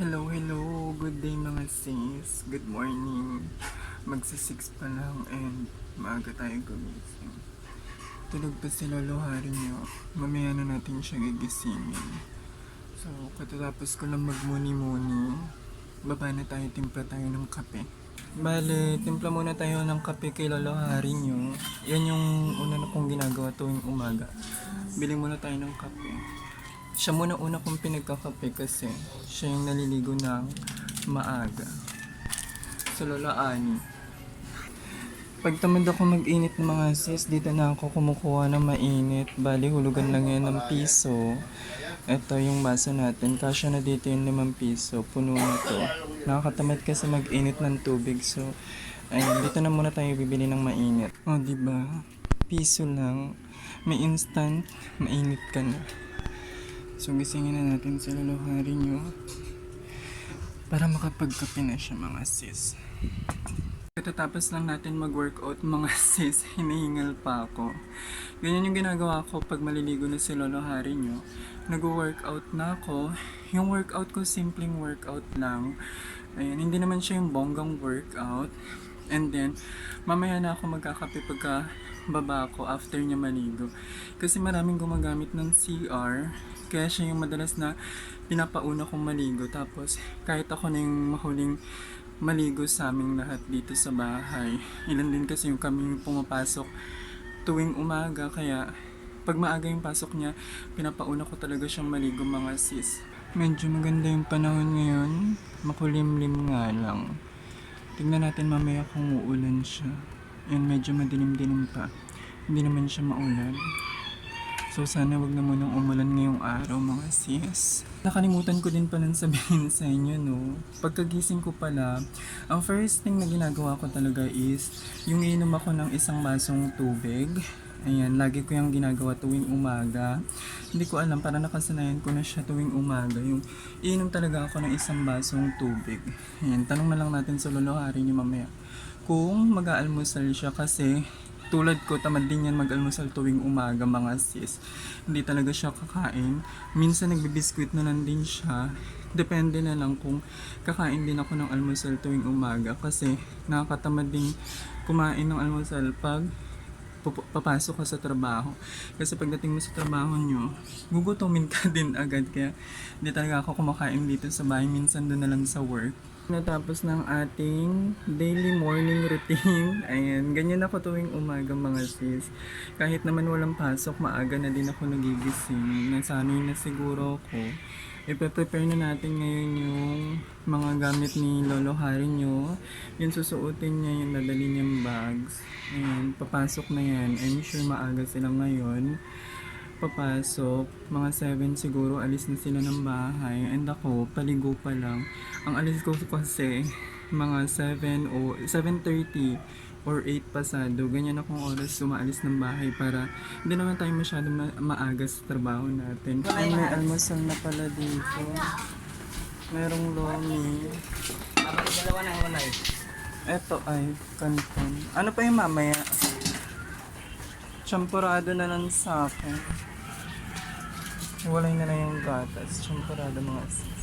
Hello, hello. Good day mga sis. Good morning. Magsa-6 pa lang and maaga tayo gumising. Tulog pa si Lolo Hari niyo. Mamaya na natin siya gigisingin. So, katatapos ko lang magmuni-muni, baba na tayo, timpla tayo ng kape. Bale, timpla muna tayo ng kape kay Lolo Hari niyo. Yan yung una na kong ginagawa tuwing umaga. Bili muna tayo ng kape. Siya muna una kong pinagkakape kasi siya yung naliligo ng maaga. Sa Lola Ani. Pag tamad ako mag-init ng mga sis, dito na ako kumukuha ng mainit. Bali, hulugan lang yan ng piso. Ito yung baso natin. Kasya na dito yung limang piso. Puno na to. Nakakatamad kasi mag-init ng tubig. So, ayun, dito na muna tayo bibili ng mainit. O, oh, di ba? Piso lang. May instant, mainit ka na. So, gisingin na natin sa luluhari nyo para makapagkape na siya mga sis. Katatapos lang natin mag-workout mga sis, hinihingal pa ako. Ganyan yung ginagawa ko pag maliligo na si Lolo Hari nyo. Nag-workout na ako. Yung workout ko, simpleng workout lang. Ayan, hindi naman siya yung bonggang workout. And then, mamaya na ako magkakape pagka baba ako after niya maligo. Kasi maraming gumagamit ng CR. Kaya siya yung madalas na pinapauna kong maligo. Tapos, kahit ako na yung mahuling maligo sa aming lahat dito sa bahay. Ilan din kasi yung kami pumapasok tuwing umaga. Kaya, pag maaga yung pasok niya, pinapauna ko talaga siyang maligo mga sis. Medyo maganda yung panahon ngayon. Makulimlim nga lang. Tingnan natin mamaya kung uulan siya. Yan, medyo madilim-dilim pa. Hindi naman siya maulan. So sana wag na munang umulan ngayong araw mga sis. Nakalimutan ko din palang sabihin sa inyo no. Pagkagising ko pala, ang first thing na ginagawa ko talaga is yung inom ako ng isang basong tubig. Ayan, lagi ko yung ginagawa tuwing umaga. Hindi ko alam, para nakasanayan ko na siya tuwing umaga. Yung inom talaga ako ng isang basong tubig. Ayan, tanong na lang natin sa lolo hari ni mamaya. Kung mag-aalmusal siya kasi tulad ko, tamad din yan mag-almusal tuwing umaga mga sis. Hindi talaga siya kakain. Minsan nagbibiskwit na lang din siya. Depende na lang kung kakain din ako ng almusal tuwing umaga kasi nakakatamad din kumain ng almusal pag papasok ka sa trabaho. Kasi pagdating mo sa trabaho nyo, gugutomin ka din agad. Kaya hindi talaga ako kumakain dito sa bahay. Minsan doon na lang sa work. Natapos ng ating daily morning routine. Ayan, ganyan ako tuwing umaga mga sis. Kahit naman walang pasok, maaga na din ako nagigising. Nasanay na siguro ako. Ipe-prepare na natin ngayon yung mga gamit ni Lolo Hari nyo. Yung susuotin niya, yung dadali niyang bags. Ayan, papasok na yan. I'm sure maaga sila ngayon papasok, mga 7 siguro alis na sila ng bahay and ako paligo pa lang. Ang alis ko kasi mga 7 o 7.30 or 8 pasado, ganyan akong oras sumaalis ng bahay para hindi naman tayo masyado ma- maaga sa trabaho natin. Ay, may almusal na pala dito. Merong lomi. Dalawa na eh. Eto ay kanton. Ano pa yung mamaya? Champurado na lang sa akin. Walay na lang yung gatas. Champurado mga sis.